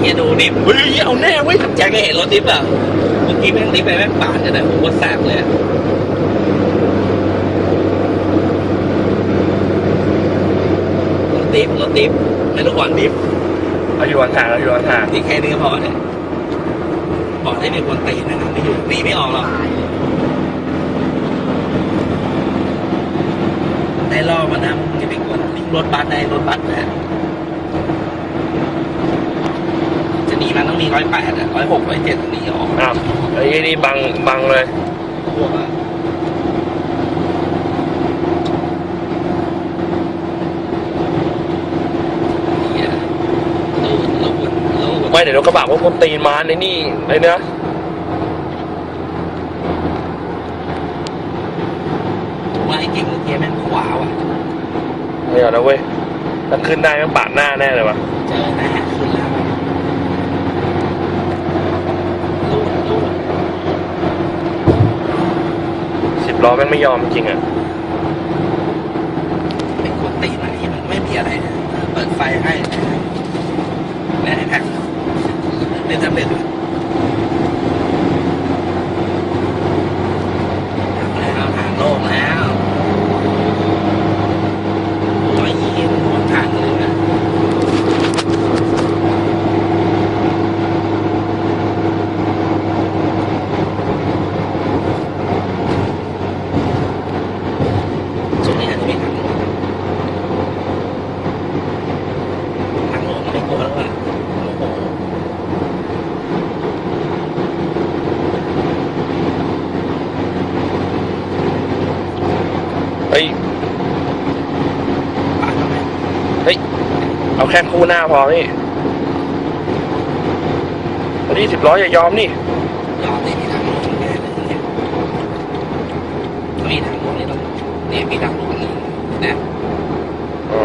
เฮียดูดิฟเฮ้ยเอาแน่เว้ยแจ็คไม่เห็นรถดิฟอะเมื่อกี้แม่งดิฟไปแม่งปาดกันนะผมว่าแสบเลยอะรถดิฟรถดิฟไม่รู้ก่อนดิฟเอาอยู่ห่างๆเอาอยู่ห่างนี่แค่นี้ก็พอเนี่ยบอกได้เป็นคนตีนนะครับไม่อยู่ตีไม่ออกหรอกได้ล่อมานะมึงจะไปกดวิ่งรถบัสได้รถบัสนะจะหนี มันต้องมีร้อยแปดอะร้อยหกร้อยเจ็ดหนีออกๆอ้าวไอ้นี่บังบังเลยพวกอะเหี้ยรูดรูดรูดไม่เดี๋ยวรถกระบะพวกคนตีนมาในนี่ไอ้เนื้อว่าไอ้เก่งเมื่อกี้แม่งขวาว่ะ ไม่เอาแล้วเว้ยถ้าขึ้นได้มันปาดหน้าแน่เลยวะเจอแน่ขึ้นแล้วรูดรูด สิบ ล้อแม่งไม่ยอมจริงอะเป็นคนตีไหนมันไม่มีอะไรนะเปิดไฟให้และไอ้แพ็คเล่นสำเร็จเลยเอาแล้วทางโล่งแล้วร้อยยี่สิบหัวทางเลยนะ ช่วงนี้อาจจะมีทางลงทางลงไม่กลัวแล้วอะโอ้โห เฮ้ยปาดทำไมเฮ้ย เอาแค่คู่หน้าพอพี่อันนี้สิบล้ออย่ายอมนี่ยอมนี่มีทางลงแน่เลยเนี่ยมีทางลงนี่ต้องนี่มีทางลงนี่นะอ๋อ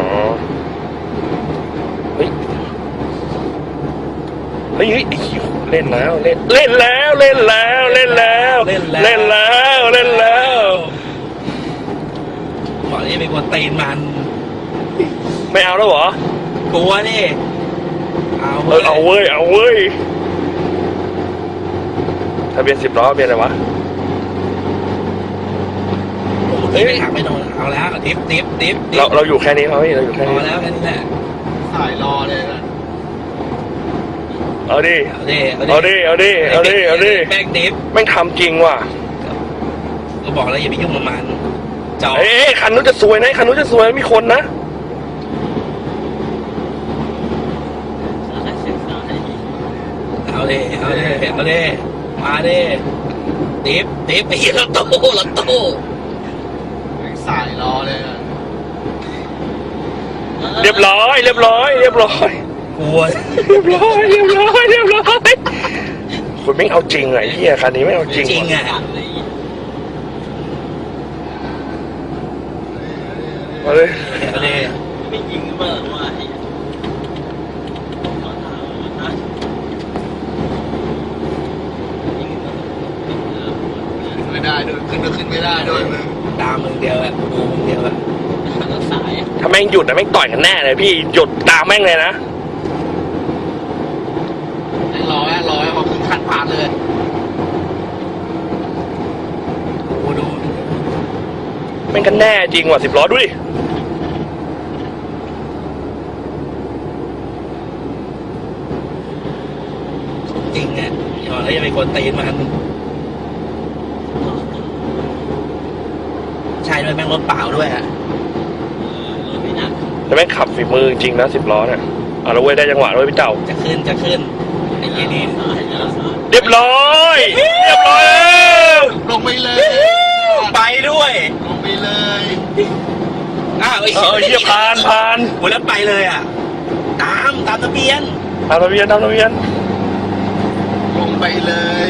เฮ้ยเฮ้ยเฮ้ยไอ้เหี้ยเล่นแล้วเล่นเล่นแล้วเล่นแล้วเล่นแล้วเล่นแล้วเล่นแล้ว บอกนี่เป็นคนตีนมันไม่เอาแล้วเหรอ กลัวนี่ เอาเออเอาเว้ย เอาเว้ยทะเบียนสิบล้อทะเบียนอะไรวะ โอ้โหที่ไม่หักไม่โดนเอาแล้วทิปทิปทิปทิปเราเราอยู่แค่นี้เขาพี่เราอยู่แค่พนี้อแล้วแค่นี้แหละสายรอเลยนะเอาดิ เอาดิเอาดิ เอาดิ เอาดิ เอาดิ แบกดิฟแม่งทำจริงว่ะ ก็บอกแล้วอย่าไปยุ่งกับมัน จอเอ้ยคันนู้นจะสวยนะคันนู้นจะสวยมีคนนะเอาเลยเอาเลยเอาเลยมาเลยดิฟดิฟไปรถตู้รถตู้สายรอเลยนะเรียบร้อย เรียบร้อย เรียบร้อยกลัวเรียบร้อยเรียบร้อยเรียบร้อยคุณไม่เอาจริงไงเฮียคันนี้ไม่เอาจริงจริงว่ะอะ มาเลยเอาเลยไม่ยิงเมื่อว่าไอ้ขึ้นไม่ได้ด้วยขึ้นก็ขึ้นไม่ได้ด้วยมึงตามมึงเดียวอะกูมึงเดียวอะถสายถ้าแม่งหยุดนะแม่งต่อยกันแน่เลยพี่หยุดตามแม่งเลยนะให้รอให้รอให้พอขึ้นคันผ่านเลย กูดู แม่งกันแน่จริงว่ะสิบล้อดูดิจริงอะบอกแล้วอย่าไปกวนตีนมันใช่ด้วยแม่งรถเปล่าด้วยอะรถไม่หนักแต่แม่งขับฝีมือจริงนะสิบล้อเนี่ยเอาละเว้ยได้จังหวะด้วยพี่เจ้าจะขึ้นจะขึ้นไอ้ยี่นี่สายแล้วสายเรียบร้อยเรียบร้อยแล้ว ลงไปเลย ไปด้วย ลงไปเลย อ้าวไอ้เออเฮียผ่านผ่านโอ้แล้วไปเลยอะ ตามตามทะเบียนตามทะเบียนตามทะเบียนลงไปเลย